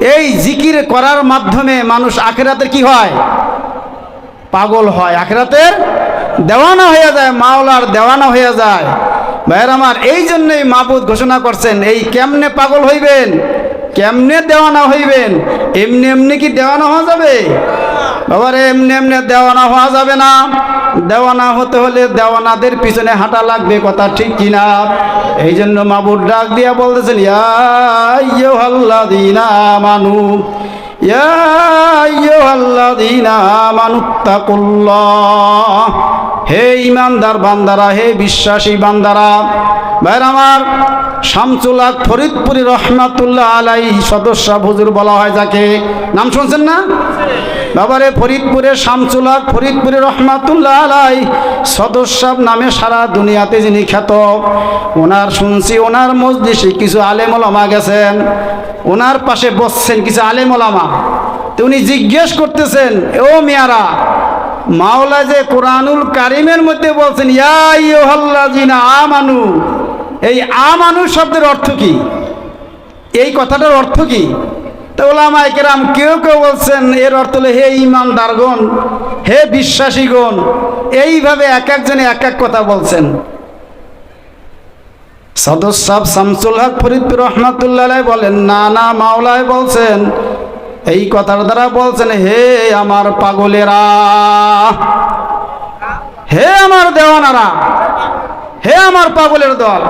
এই জিকির করার মাধ্যমে মানুষ আখেরাতে কি হয়? পাগল হয়। আখেরাতের দেওয়ানা হয়ে যায়, মাওলার দেওয়ানা হয়ে যায়। ভাইয়ের আমার এই জন্যই মাহবুদ ঘোষণা করছেন, এই কেমনে পাগল হইবেন? কেমনে দেওয়ানা হইবেন? এমনি এমনি কি দেওয়ানা হওয়া যাবে? বাবার এমনি এমনি দেওয়ানা হওয়া যাবে না। দেওয়ানা হতে হলে দেওয়ানাদের পিছনে হাঁটা লাগবে, কথা ঠিক কিনা? এই জন্য মাবুর ডাক দিয়া বলতেছেন, ইয়া মানু ইয়া মানু তাকুল্লা হে ইমানদার বান্দারা, হে বিশ্বাসী বান্দারা, ভাইর আমার, শামসুল্লাহ ফরিদপুরি রহমাতুল্লাহ আলাই সদস্য হুজুর বলা হয় যাকে। নাম শুনছেন না? বাবারে ফরিদপুরের শামসুল্লাহ ফরিদপুরি রহমাতুল্লাহ আলাই সদস্য নামে সারা দুনিয়াতে যিনি খ্যাত, ওনার শুনছি, ওনার মসজিদে কিছু আলেমলামা গেছেন, ওনার পাশে বসছেন কিছু আলেমলামা। তো উনি জিজ্ঞেস করতেছেন, ও মিয়ারা মাওলা যে কোরআনুল কারিমের মধ্যে বলছেন আমানু। এই আমানু শব্দের অর্থ কি? এই কথাটার অর্থ কি? তো কেউ কেউ বলছেন, এর অর্থ হলো, হে ইমানদারগণ হে বিশ্বাসীগণ, এইভাবে এক একজনে এক এক কথা বলছেন। সদস্য শামসুল হক ফরিদপুর রহমাতুল্লাহ বলেন না না মাওলায় বলছেন এই কথার দ্বারা বলছেন, হে আমার পাগলেরা, হে আমার দেওয়ানারা, হে আমার পাগলের দল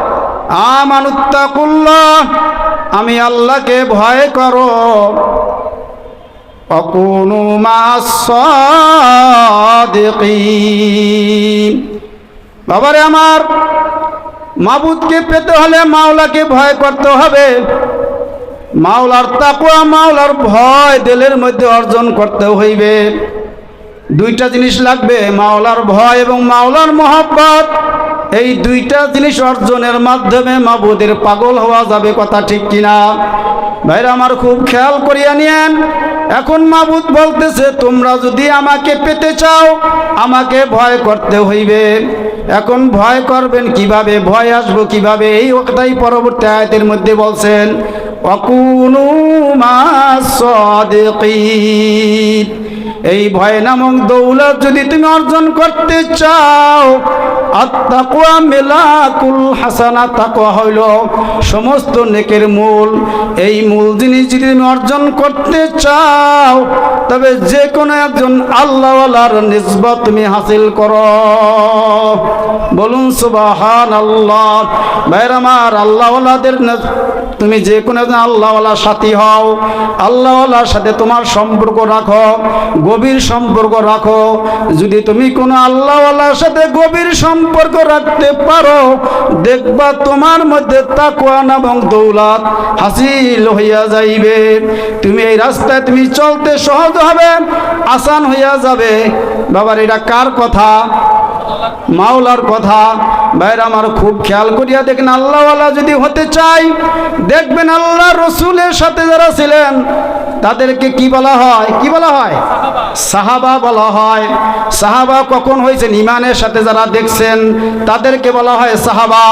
আমানুত্তাকুল্লাহ আমি আল্লাহকে ভয় করো। অকুনু বাবারে আমার মাবুদকে পেতে হলে মাওলাকে ভয় করতে হবে। মাওলার তাকুয়া মাওলার ভয় দিলের মধ্যে অর্জন করতে হইবে। দুইটা জিনিস লাগবে, মাওলার ভয় এবং মাওলার মহব্বত। এই দুইটা জিনিস অর্জনের মাধ্যমে মাবুদের পাগল হওয়া যাবে কথা ঠিক কিনা? ভাইরা আমার খুব খেয়াল করিয়া নিয়েন, এখন মাবুদ বলতেছে, তোমরা যদি আমাকে পেতে চাও, আমাকে ভয় করতে হইবে। এখন ভয় করবেন কীভাবে? ভয় আসব কীভাবে? এই কথাই পরবর্তী আয়াতের মধ্যে বলছেন এই ভয় নামক দৌলত যদি তুমি অর্জন করতে চাও আত্মাকুয়া মেলাকুল হাসানা, তাকুয়া হইল সমস্ত নেকের মূল। এই মূল জিনিস যদি তুমি অর্জন করতে চাও, তবে যে কোনো একজন আল্লাহওয়ালার নিসবত তুমি হাসিল করো। বলুন সুবাহান আল্লাহ ভাইর আমার, আল্লাহওয়ালাদের তুমি যে কোনো একজন আল্লাহওয়ালার সাথী হও, আল্লাহওয়ালার সাথে তোমার সম্পর্ক রাখো, গভীর সম্পর্ক রাখো। যদি তুমি কোনো আল্লাহওয়ালার সাথে গভীর সম্পর্ক রাখতে পারো, দেখবা তোমার মধ্যে তাকুয়ান এবং দৌলত হাসিল হইয়া যাইবে। তুমি এই রাস্তায় তুমি চলতে সহজ হবে, আসান হইয়া যাবে। বাবার এটা কার কথা? মাওলার কথা। ভাইরা আমার খুব খেয়াল করিয়া দেখেন, আল্লাহওয়ালা যদি হতে চাই দেখবেন আল্লাহ রসুলের সাথে যারা ছিলেন তাদেরকে কি বলা হয়? কি বলা হয়? সাহাবা বলা হয়। সাহাবা কখন হয়েছেন? ইমানের সাথে যারা দেখছেন, তাদেরকে বলা হয় সাহাবা।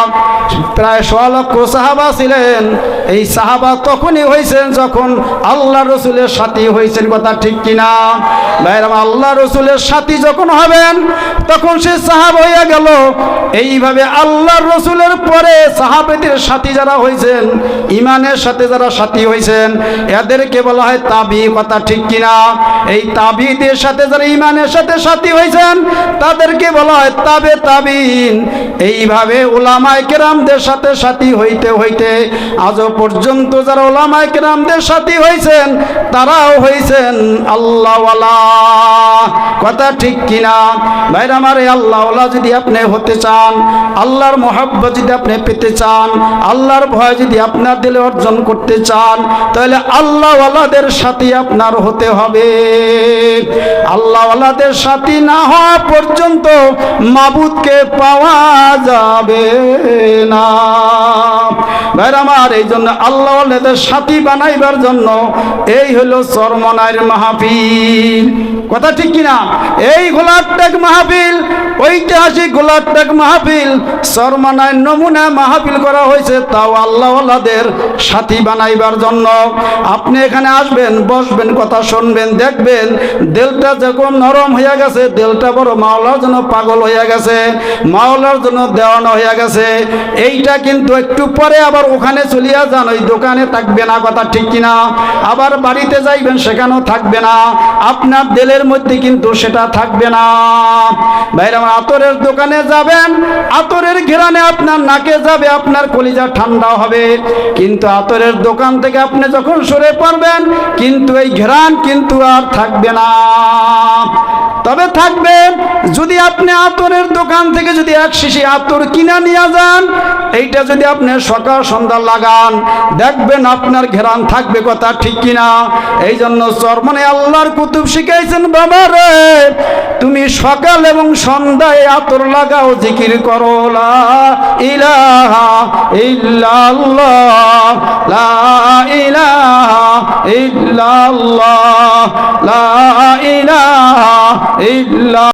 প্রায় ছ লক্ষ সাহাবা ছিলেন। এই সাহাবা তখনই হয়েছেন যখন আল্লাহ রসুলের সাথী হয়েছেন। কথা ঠিক কিনা? ভাইরাম আল্লাহ রসুলের সাথী যখন হবেন, তখন সে সাহাব হইয়া গেল। এইভাবে আল্লাহ রসুলের পরে সাহাবেদের সাথী যারা হয়েছেন, ইমানের সাথে যারা সাথী হয়েছেন, এদেরকে বলা হয় তাবি, কথা ঠিক কিনা? এই তাবিদের সাথে যারা ইমানের সাথে সাথী হয়েছেন, তাদেরকে বলা হয় তাবে তাবিন। এইভাবে ওলামায় কেরামদের সাথে সাথী হইতে হইতে আজও পর্যন্ত যারা ওলামায় কেরামদের সাথী হয়েছেন, তারাও হয়েছেন আল্লাহওয়ালা। কথা ঠিক কিনা? ভাইরা আমার এই আল্লাহওয়ালা যদি আপনি হতে চান, আল্লাহর মহাব্বত যদি আপনি পেতে চান, আল্লাহর ভয় যদি আপনার দিলে অর্জন করতে চান, তাহলে আল্লাহওয়ালাদের সাথী আপনার হতে হবে। আল্লাহওয়ালাদের সাথী না হওয়া পর্যন্ত মাবুদকে পাওয়া যাবে না। ভাইর আমার, এই জন্য আল্লাহওয়ালাদের সাথী বানাইবার জন্য এই হলো চরমনায়ের মাহফিল। কথা ঠিক কিনা? এই গোলাপটাক মাহফিল, ঐতিহাসিক গোলাপটাক মাহফিল চরমনায় নমুনা মাহফিল করা হয়েছে, তাও আল্লাহওয়ালাদের সাথী বানাইবার জন্য। আপনি এখানে আসবেন বসবেন কথা শুনবেন, দেখবেন দিলটা যখন নরম হইয়া গেছে, দিলটা বড় মাওলার জন্য পাগল হইয়া গেছে, মাওলার জন্য দেওয়ানো হইয়া গেছে। এইটা কিন্তু একটু পরে আবার ওখানে চলিয়া যান, ওই দোকানে থাকবে না, কথা ঠিক কিনা? আবার বাড়িতে যাইবেন, সেখানেও থাকবে না। আপনার দিলের মধ্যে কিন্তু সেটা থাকবে না। ভাইরা আমার, আতরের দোকানে যাবেন, আতরের ঘেরানে আপনার নাকে যাবে, আপনার কলিজা ঠান্ডা হবে। কিন্তু আতরের দোকান থেকে আপনি যখন সরে পড়বেন কিন্তু এই ঘেরান কিন্তু আর থাকবে না। তবে থাকবে, যদি আপনি আতরের দোকান থেকে যদি এক শিশি আতর কিনা নিয়ে যান, এইটা যদি আপনি সকাল সন্ধ্যা লাগান, দেখবেন আপনার ঘেরান থাকবে কথা ঠিক কিনা। এই জন্য চরমনে আল্লাহর কুতুব শিখাইছেন, বাবা রে, তুমি সকাল এবং সন্ধ্যায় আতর লাগাও, জিকির করো, লা ইলাহা ইল্লাল্লাহ, লা ইলাহা ইল্লাল্লাহ লা ইলাহা ইল্লা